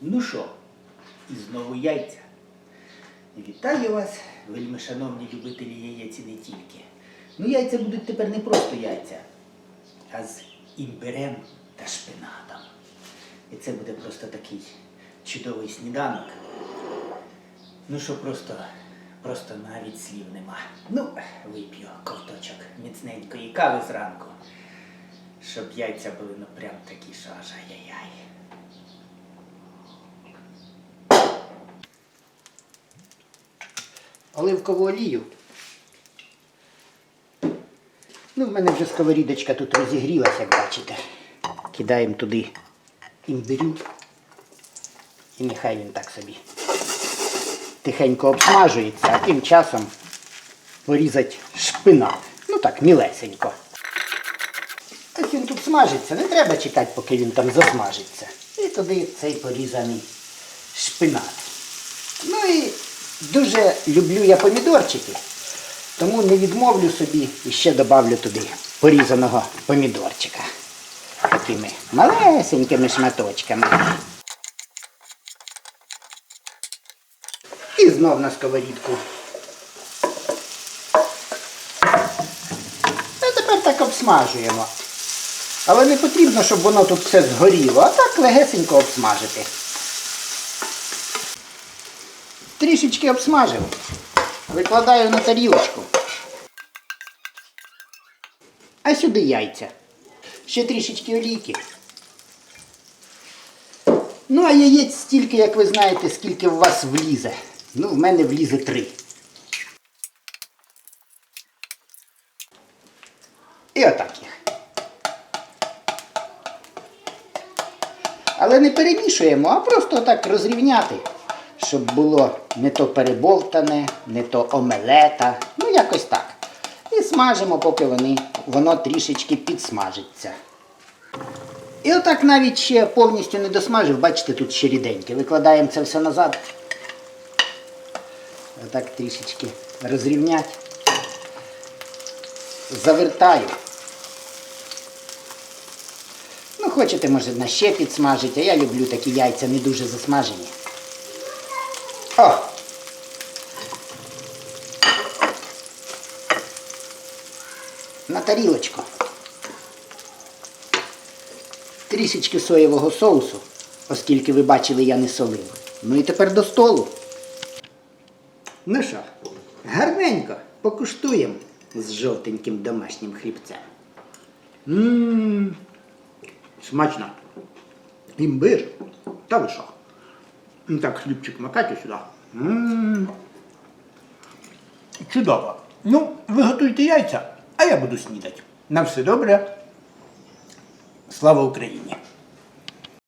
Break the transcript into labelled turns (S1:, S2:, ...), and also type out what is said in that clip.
S1: Ну що, і знову яйця. Вітаю вас, вельми шановні любителі яєць і не тільки. Ну, яйця будуть тепер не просто яйця, а з імбирем та шпинатом. І це буде просто такий чудовий сніданок. Ну що просто, просто навіть слів нема. Ну, вип'ю ковточок міцненької кави зранку, щоб яйця були ну прям такі що аж ай-яй-яй. Оливкову олію. Ну, в мене вже сковорідочка тут розігрілася, як бачите. Кидаємо туди імбирю. І нехай він так собі тихенько обсмажується, а тим часом порізати шпинат. Ну так, мілесенько. Ось він тут смажиться, не треба чекати, поки він там засмажиться. І туди цей порізаний шпинат. Ну і дуже люблю я помідорчики, тому не відмовлю собі і ще добавлю туди порізаного помідорчика. Такими малесенькими шматочками. І знов на сковорідку. А тепер так обсмажуємо. Але не потрібно, щоб воно тут все згоріло, а так легесенько обсмажити. Трішечки обсмажив. Викладаю на тарілочку. А сюди яйця. Ще трішечки олійки. Ну, а яєць стільки, як ви знаєте, скільки в вас влізе. Ну, в мене влізе три. І отак їх. Але не перемішуємо, а просто так розрівняти, щоб було не то перебовтане, не то омелета. Ну, якось так. І смажимо, поки вони, воно трішечки підсмажиться. І отак навіть ще повністю не досмажив, бачите, тут ще ріденьке. Викладаємо це все назад. Отак трішечки розрівнять. Завертаю. Ну, хочете, може, на ще підсмажити, а я люблю такі яйця не дуже засмажені. О! На тарілочку. Трішечки соєвого соусу, оскільки ви бачили, я не солив. Ну і тепер до столу. Ну що, гарненько покуштуємо з жовтеньким домашнім хлібцем. Ммм, смачно. Імбир. Та ви що? Ну Так, хлібчик макайте сюди. Чудово. Ну, ви готуйте яйця, а я буду снідати. На все добре. Слава Україні!